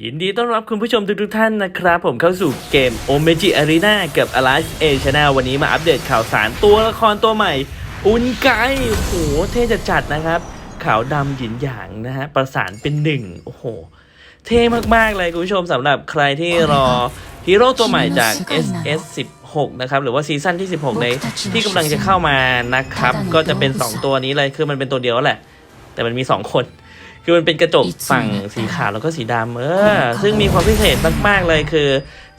ยินดีต้อนรับคุณผู้ชมทุกๆท่านนะครับ ผมเข้าสู่เกม o m e g i Arena กับ Alice A Channel วันนี้มาอัปเดตข่าวสารตัวละครตัวใหม่ อุนไกโอ้โหเท่จะจัดนะครับ ขาวดำหยินหยางนะฮะ ประสานเป็นหนึ่งโอ้โห เท่มากๆเลยคุณผู้ชมสำหรับใครที่รอฮีโร่ตัวใหม่จาก SS 16นะครับ หรือว่าซีซั่นที่ 16 ในที่กำลังจะเข้ามานะครับ ก็จะเป็น 2 ตัวนี้เลยคือมันเป็นตัวเดียวแหละ แต่มันมี 2 คน คือมันเป็นกระจกฝั่งสีขาวแล้วก็สีดำเออ ซึ่งมีความพิเศษมาก ๆ เลยคือ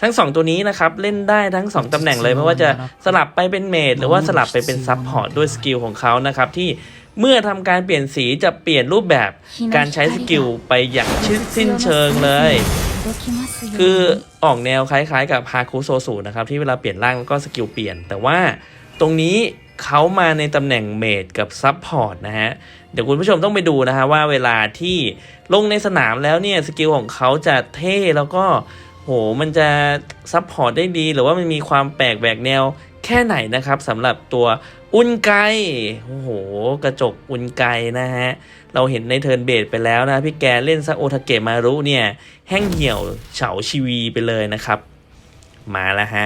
ทั้ง 2 ตัวนี้นะครับ เล่นได้ทั้ง 2 ตำแหน่งเลย ไม่ว่าจะสลับไปเป็นเมดหรือว่าสลับไปเป็นซับพอร์ตด้วยสกิลของเขานะครับ ที่เมื่อทำการเปลี่ยนสีจะเปลี่ยนรูปแบบการใช้สกิลไปอย่างชิ้นสิ้นเชิงเลย คือออกแนวคล้ายๆ กับฮาคุโซสูนะครับที่เวลาเปลี่ยนร่างก็สกิลเปลี่ยน แต่ว่าตรงนี้ เขามาในตำแหน่งเมดกับซับพอร์ตนะฮะ เดี๋ยวคุณผู้ชมต้องไปดูนะฮะว่าเวลาที่ลงในสนามแล้วเนี่ยสกิลของเขาจะเท่แล้วก็โหมันจะซับพอร์ตได้ดีหรือว่ามันมีความแปลกแหวกแนวแค่ไหนนะครับสำหรับตัวอุนไกโอ้โห กระจกอุนไกนะฮะ เราเห็นในเทิร์นเบสไปแล้วนะ พี่แกเล่นซะโอทาเกะมารุเนี่ย แห้งเหี่ยวเฉาชีวีไปเลยนะครับ มาแล้วฮะ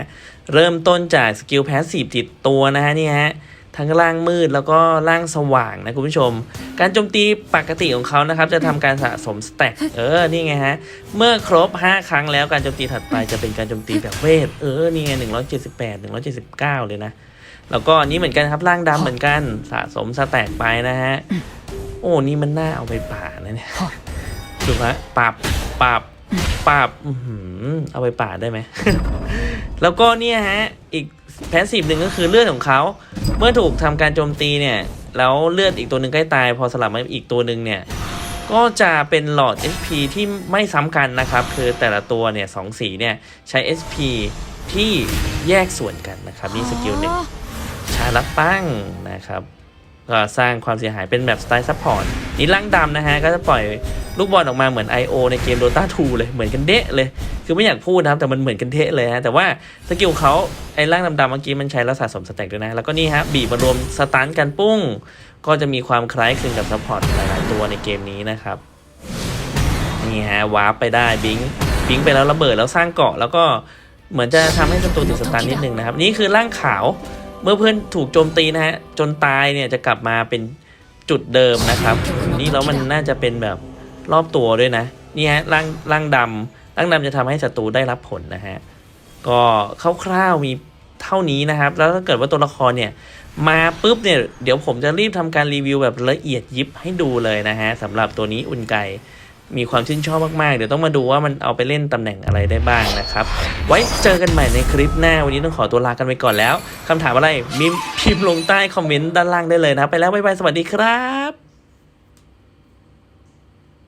เริ่มต้นจากสกิลแพสซีฟติดตัวนะฮะนี่ฮะทั้งล่างมืดแล้วก็ล่างสว่างนะคุณผู้ชม การโจมตีปกติของเขานะครับจะทำการสะสมสแต็กเออนี่ไงฮะ เมื่อครบ 5 ครั้งแล้วการโจมตีถัดไปจะเป็นการโจมตีแบบเวทเออนี่ไง178 179 เลยนะ แล้วก็อันนี้เหมือนกันครับร่างดำเหมือนกันสะสมสแต็กไปนะฮะ โอ้นี่มันน่าเอาไปป่านะเนี่ยดูฮะปรับปรับ ปรับอื้อหือเอาไปป่าได้ไหม แล้วก็เนี่ยฮะ อีกแพสซีฟหนึ่งก็คือเลือดของเขา เมื่อถูกทำการโจมตีเนี่ย แล้วเลือดอีกตัวหนึ่งใกล้ตาย พอสลับมาอีกตัวหนึ่งเนี่ย ก็จะเป็นหลอด SP ที่ไม่ซ้ำกันนะครับ คือแต่ละตัวเนี่ยสองสีเนี่ย ใช้ SP ที่แยกส่วนกันนะครับ นี่สกิลหนึ่งชาร์จปั้งนะครับ ก็สร้างความเสียหายเป็นแบบสไตล์ซัพพอร์ตนี่ร่างดำนะฮะ ก็จะปล่อยลูกบอลออกมาเหมือน I.O. ในเกม Dota 2 เลยเหมือนกันเดะเลย คือไม่อยากพูดนะครับแต่มันเหมือนกันเทะเลยฮะแต่ว่าสกิลเขาไอ้ร่างดำๆเมื่อกี้มันใช้แล้วสะสมสแต็กด้วยนะ แล้วก็นี่ฮะบีบมารวมสตันกันปุ้ง ก็จะมีความคล้ายคลึงกับซัพพอร์ตหลายๆตัวในเกมนี้นะครับนี่ฮะวาร์ปไปได้บิงบิงไปแล้วระเบิดแล้วสร้างเกาะแล้วก็เหมือนจะทำให้ศัตรูติดสตันนิดนึงนะครับ นี่คือร่างขาว เมื่อเพื่อนถูกโจมตีนะฮะ จนตายเนี่ยจะกลับมาเป็นจุดเดิมนะครับ นี่แล้วมันน่าจะเป็นแบบรอบตัวด้วยนะ นี่ฮะร่างร่างดำร่างดำจะทำให้ศัตรูได้รับผลนะฮะ ก็คร่าวๆมีเท่านี้นะครับ แล้วถ้าเกิดว่าตัวละครเนี่ย มาปุ๊บเนี่ยเดี๋ยวผมจะรีบทำการรีวิวแบบละเอียดยิบให้ดูเลยนะฮะสำหรับตัวนี้อุนไก มีความชื่นชอบมากๆ เดี๋ยวต้องมาดูว่ามันเอาไปเล่นตำแหน่งอะไรได้บ้างนะครับ ไว้เจอกันใหม่ในคลิปหน้า วันนี้ต้องขอตัวลากันไปก่อนแล้วคำถามอะไรมีพิมพ์ลงใต้คอมเมนต์ด้านล่างได้เลยนะ ไปแล้วบ๊ายบายสวัสดีครับ